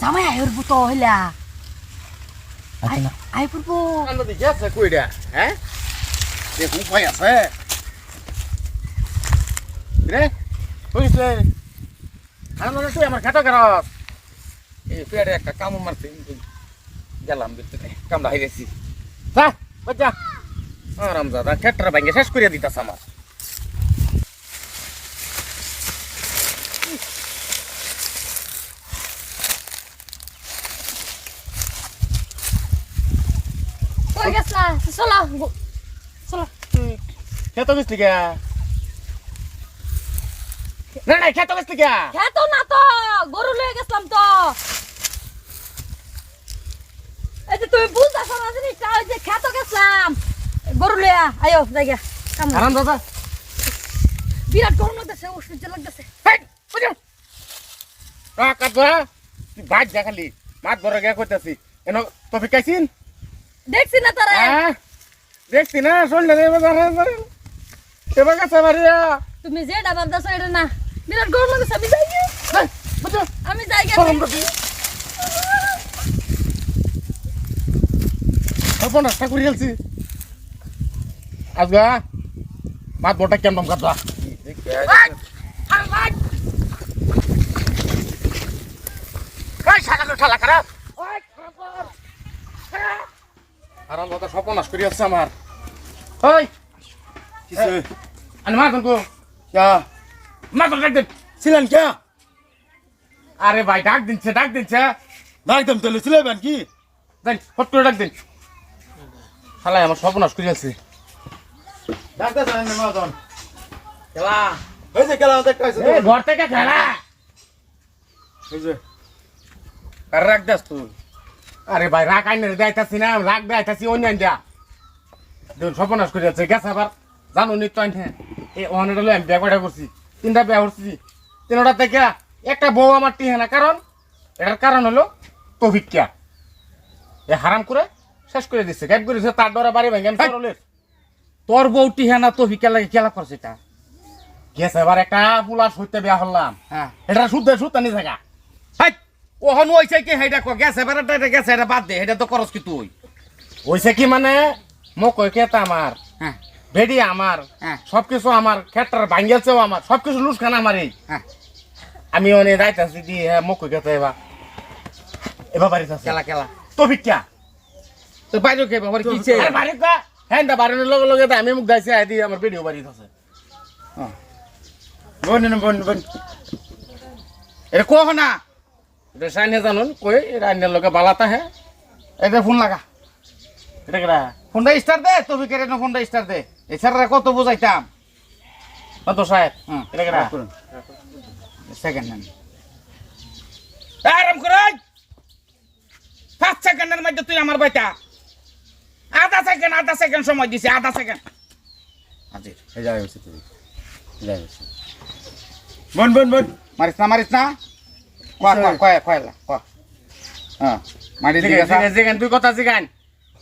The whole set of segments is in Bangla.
জামাই আইর তো হইলা। না আই পড়ব আন্না দিকে আছে কইডা হ্যাঁ দেখুন কই আছে। রে কইছে আন্না তুই আমার খাটো করস এই পেড়ে একটা কাম মারছে গেলাম ভিতরে কামড়া হইরেছি যা বাচ্চা আরাম দাদা খেটরা ভাঙ্গে শেষ করিয়া দিতাস আমার কই গেছলা চলো। চলো। খেত গেছলি কে না না খেত গেছলি কে খেত না তো গরু লয়ে গেছলাম তো। এই যে তুমি বুঝতেছো না জিনিসটা ওই যে খেত গেছলাম। গরু লইয়া আয়ো জায়গা আরাম দাদা। বিরাট গরম লাগতেছে অসহ্য লাগতেছে। হেই বুঝো কা কাটবা তুই ভাগ যা খালি মাত বড় গে কইতাছি। এনো তো ফিকাইছিন দেখছি না তারা। হ্যাঁ? দেখছি না শুন না এবার এবার কাছে মারিয়া তুমি যে ডাবার দাস এটা না। বিরাট গরম লাগতেছে আমি যাই আমি যাই অল্প নাস্তা করে গেলছি আজগা মাত বড়টা কেমন কাটবা ঠালা খারাপ। আরাম দাদা সপনাশ করি আছে আমার। ওই কিসে আনি মার কো? ক্যা মার তো ডাক দিন। ছিলেন ক্যা আরে ভাই ডাক দিনছে ডাক দিনছে। ডাকতাম তাহলে ছিলেন কি? দেন ফট করে ডাক দিন। শালাই আমার সপনাশ করি আছে। ডাকতে জানেন না মাদন খেলা। এই যে খেলা আছে এই ঘর থেকে খেলা। এই যে। রাখ দাস তুই। আরে ভাই রাগ আইনে দেখাইতাছি না রাখ দেখাইতাছি অন্য দিয়া। দেখুন সপনাশ করে আছে গেছে আবার। জানো নিত্য আইনে এই ওখানে লই আমি বিয়া করছি তিনটা বিয়া করছি। তিনটা থেকে একটা বউ আমার টিহে না কারণ? এটার কারণ হলো তভিক্যা এ হারাম করে শেষ করে দিচ্ছে গাইব করে দিচ্ছে তার ডরা বাড়ি ভাঙে তোর বউ টিহে না তভিক্যা লাগে খেলা করছে এটা? গেছে এবার একটা পুলাশ হইতে বিয়া হলাম হ্যাঁ। এটা শুদ্ধ শুদ্ধ নি জায়গা হাই! ওহন ওইছে কি হেডা কো গেছে বেড়াটা এটা গেছে এটা বাদ দে এটা তো করস কি তুই? ওইছে কি মানে মোক কই কেতা আমার হ্যাঁ। বেডি আমার হ্যাঁ। সবকিছু আমার ক্ষেত্রে ভাঙ্গেলছেও আমার সবকিছু লুস খানা আমারই। হ্যাঁ। আমি অনেক যাইতাছি দি হ্যাঁ মোক কই কেতা এবার। এবার বাড়ি আছে খেলা খেলা তো ভিক্ষা। তো বাইরে কে বাবার কিছে আরে বাড়ি কা। হ্যাঁ দা বাড়ির লগে লগে আমি মুখ গাইছি আইদি আমার ভিডিও বাড়ি আছে। বোন বোন বোন। এটা কো না এটা সাইনে জানুন কই এটা আইনের লগে বালাতা হ্যাঁ এটা ফোন লাগা। এটা কেডা? ফোনটা স্টার দে তবে কেটে না ফোনটা স্টার দে। এছাড়া কত বুঝাইতাম। কত সাহেব? এটা করুন। সেকেন্ড হ্যান্ড আরাম করাই পাঁচ সেকেন্ডের মধ্যে তুই আমার বাইটা আধা সেকেন্ড আধা সেকেন্ড সময় দিছি আধা সেকেন্ড আজির এই যাই হচ্ছে তুই যাই হচ্ছে বোন বোন বোন। মারিস না মারিস না। কয় কয় কয় কয় কয় হ্যাঁ মারি জিগান জিগান তুই কথা। জিগান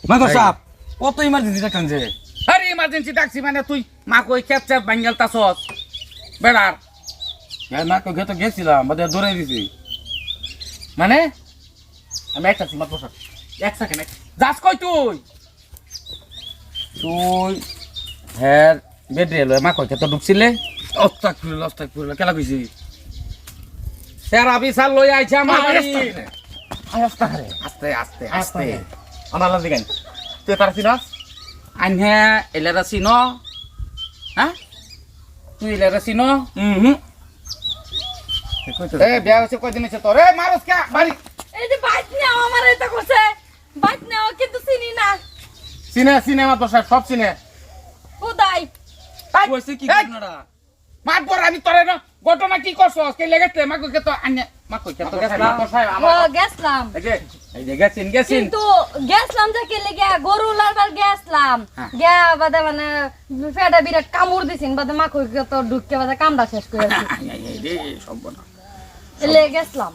মাদর সাহেব কত ইমার্জেন্সি দেখেন যে? আরে ইমার্জেন্সি ডাকছি মানে তুই মা কই খেত খেত বাঙ্গাল তাসস বেড়ার না কেউ তো গেছিলাম বাদে দৌড়াই দিছি। মানে? আমি একটা সীমা পোশাক এক সেকেন্ড যাস কই তুই। তুই হ্যাঁ মা ঢুকছিলে? অস্তাক ফুল অস্তাক ফুল কেলা কইছি তেরা বিশাল লই আইছে আমার আয় বাড়ি। আস্তে। আস্তে আমার লাল দিগান তুই তার সিনাস আনহে এলেরা চিন? হ্যাঁ? তুই এলেরা চিন? হুম। এ বিয়া হইছে কয়দিন হইছে তোর? এ মারস কা? বাড়ি। এই যে বাইক নেও আমার এটা করছে বাইক নেও কিন্তু চিনি না। সিনে সিনেমা তো সব সিনে খুদাই কইছে কি! ঘটনাটা? মাত পর আমি তোরে না। ঘটনা কি করছস কে লেগেছে মা কই তো তো গেছলাম তো সাহেব আমার গেছলাম। এই যে এই যে গেছিন গেছিন। কিন্তু গেছলাম যে কে লেগে গরু লারবার গেছলাম। হ্যাঁ। বাদে মানে ফেটা বিরাট কামড় দিছিন বাদে মা কই তো ঢুককে বাদে কামড়া শেষ করে দিছি আই, আই, আই রে সর্বনাশ এলে গেছলাম।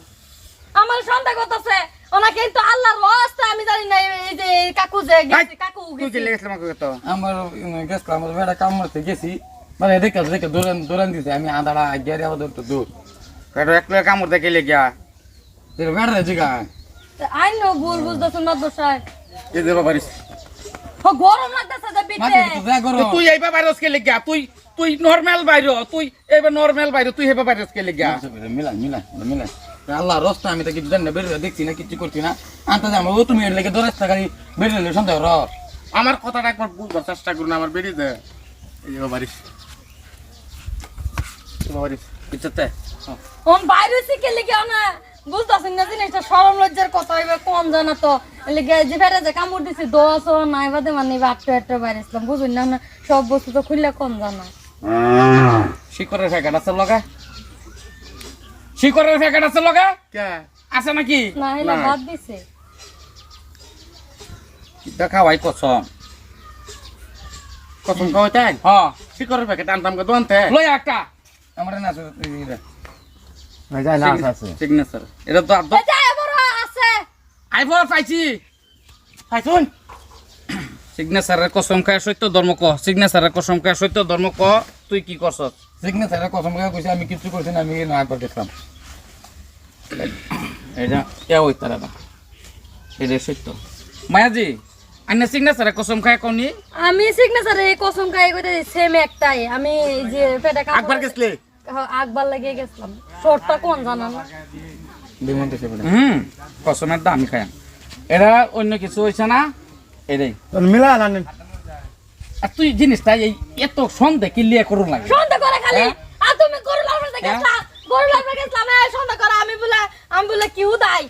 আমার সন্দেহ করতেছে ওনা কিন্তু আল্লাহর ওয়াস্তে আমি জানি না এই যে কাকু যে গেছে কাকু তুই কি গেছে। তো? আমার গেছিলাম আমার বেড়া কাম গেছি। মানে দেখে দেখে দৌড়ান দৌড়ান দিছে। আমি আদাড়া গিয়ে দৌড়তে দৌড় কাটো এক লগে কামড় দেখে লেগিয়া তোর বেড়ে জিগা। আই নো ভুল বুঝতেছেন মাদ্রাসায় এই যে বাবারিস ও গরম লাগতেছে তো যা করো তুই এইবার বাইরস কে লেগা তুই তুই নরমাল বাইর তুই এইবার নরমাল বাইর তুই হেবা বাইরস কে লেগা মিলাই মিলাই মিলাই। আল্লাহ রস্তা আমি তো কিছু জানি না বেরিয়ে দেখছি না কিছু করছি না। আনতে যাব ও তুমি লেগে দশ টাকা বেরিয়ে সন্দেহ র আমার কথাটা একবার বুঝবার চেষ্টা করুন আমার বেরিয়ে দে এই যে বাবারিস বাবারিস ওন বাইরে শিখে লিখে না বুঝতেছেন না জিনিসটা সরম লজ্জার কথা হইবে কম জানা তো। লিগে যে ফেরে যে কামড় দিছি দোয়াশ ও নাই বাদে মানে বাইরে বুঝুন না না সব বস্তু তো খুললে কম জানা। শিকরের প্যাকেট আছে লগা? শিকরের আছে লগা? কে? আছে নাকি? না না। বাদ দিছে। দেখা ভাই কসম? কসম খাওয়াই তাই? হ্যাঁ। শিকরের প্যাকেট আনতাম কে দোনতে লই একটা। আমার না আছে। যাই সিগনেচার এটা তো আর এই যে এবার আছে। আইব পাইছি। হাই সিগনেচারের কসম খায় সত্য ধর্ম ক। সিগনেচারের কসম খায় সত্য ধর্ম ক। তুই কি করছস সিগনেচারের কসম খায় কইছি আমি কিছু করছি না আমি না একবার দেখলাম। এটা এ ওই তারা না। এটা সত্য। মায়াজি আইনা সিগনেচারের কসম খায় কোনি আমি সিগনেচারে এই কসম খাই করে সেম একটাই। আমি এই যে পেটে কামড়- একবার গেছলে আকবার লাগিয়ে গেছিলাম। শর্টটা কোন জানা না হুম কসমের দাম খায়। এটা অন্য কিছু হইছে না? এটাই। মিলা আর তুই জিনিসটা এই এত সন্দেহ করুন লাগে। সন্ধ্যা করে খালি? হ্যাঁ? আর তুমি এই করে আমি বলে আমি বলে কি উদাই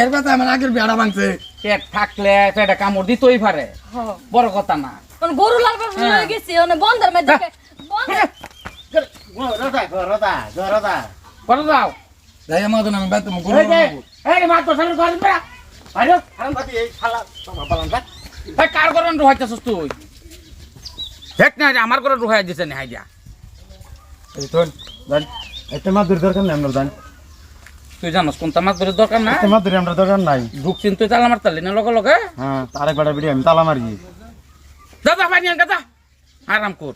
এর কথা আমার আগের বেড়া ভাঙছে। পেট থাকলে পেটে কামড় দিতেই পারে। হ্যাঁ। বড় কথা না। কোন গরু হ্যাঁ। হয়ে গেছি মানে বন্ধের মধ্যে বন্ধ রদা রদা রদা করে দাও যাই আমার জন্য আমি বেতন গুরু এই মা তো সামনে ঘর বেড়া আরে হারাম বাতি এই শালা তোমার বালান থাক ভাই কার করে রুহাইতেছস তুই দেখ না রে, আমার করে রুহাই দিছে না হাইয়া এই তোর দান একটা মাছ ধরে দরকার নাই আমরা দান তুই জানোস কোনটা মাছ ধরে দরকার না একটা মাছ ধরে আমরা দরকার নাই ঢুকছিন তুই তালা মারতালি না লগে লগে হ্যাঁ তার একবার বিড়ি আমি তালা মারি যা যা পানি আন যা আরাম কর